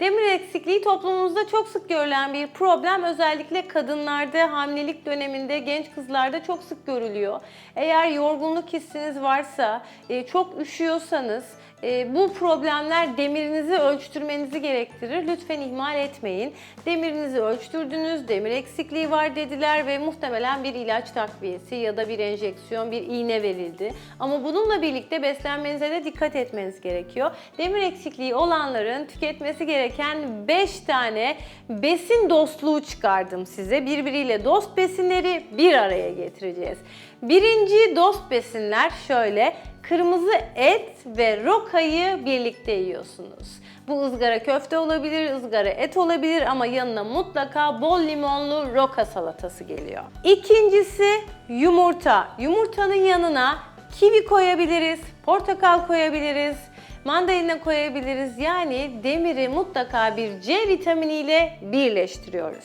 Demir eksikliği toplumumuzda çok sık görülen bir problem. Özellikle kadınlarda, hamilelik döneminde, genç kızlarda çok sık görülüyor. Eğer yorgunluk hissiniz varsa, e, çok üşüyorsanız, e, bu problemler demirinizi ölçtürmenizi gerektirir. Lütfen ihmal etmeyin. Demirinizi ölçtürdünüz, demir eksikliği var dediler ve muhtemelen bir ilaç takviyesi ya da bir enjeksiyon, bir iğne verildi. Ama bununla birlikte beslenmenize de dikkat etmeniz gerekiyor. Demir eksikliği olanların tüketmesi gereken 5 tane besin dostluğu çıkardım size. Birbiriyle dost besinleri bir araya getireceğiz. Birinci dost besinler şöyle. Kırmızı et ve rokayı birlikte yiyorsunuz. Bu ızgara köfte olabilir, ızgara et olabilir ama yanına mutlaka bol limonlu roka salatası geliyor. İkincisi yumurta. Yumurtanın yanına kivi koyabiliriz, portakal koyabiliriz, mandalina koyabiliriz. Yani demiri mutlaka bir C vitaminiyle birleştiriyoruz.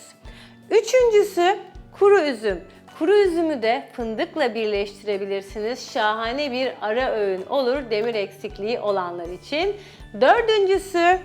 Üçüncüsü kuru üzüm. Kuru üzümü de fındıkla birleştirebilirsiniz. Şahane bir ara öğün olur demir eksikliği olanlar için. Dördüncüsü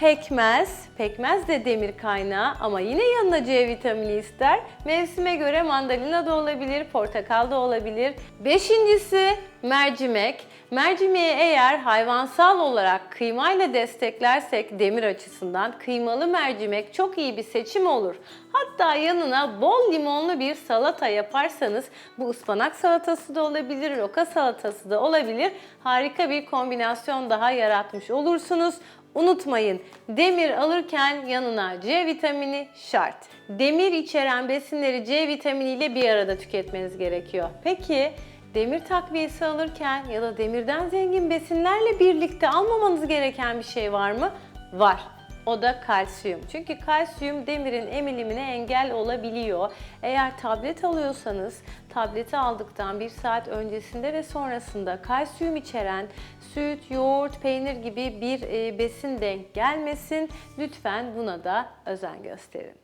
pekmez. Pekmez de demir kaynağı ama yine yanına C vitamini ister. Mevsime göre mandalina da olabilir, portakal da olabilir. Beşincisi mercimek. Mercimeği eğer hayvansal olarak kıymayla desteklersek demir açısından kıymalı mercimek çok iyi bir seçim olur. Hatta yanına bol limonlu bir salata yaparsanız bu ıspanak salatası da olabilir, roka salatası da olabilir. Harika bir kombinasyon daha yaratmış olursunuz. Unutmayın demir alırken yanına C vitamini şart. Demir içeren besinleri C vitaminiyle bir arada tüketmeniz gerekiyor. Peki demir takviyesi alırken ya da demirden zengin besinlerle birlikte almamanız gereken bir şey var mı? Var. O da kalsiyum. Çünkü kalsiyum demirin emilimine engel olabiliyor. Eğer tablet alıyorsanız tableti aldıktan bir saat öncesinde ve sonrasında kalsiyum içeren süt, yoğurt, peynir gibi bir e, besin denk gelmesin. Lütfen buna da özen gösterin.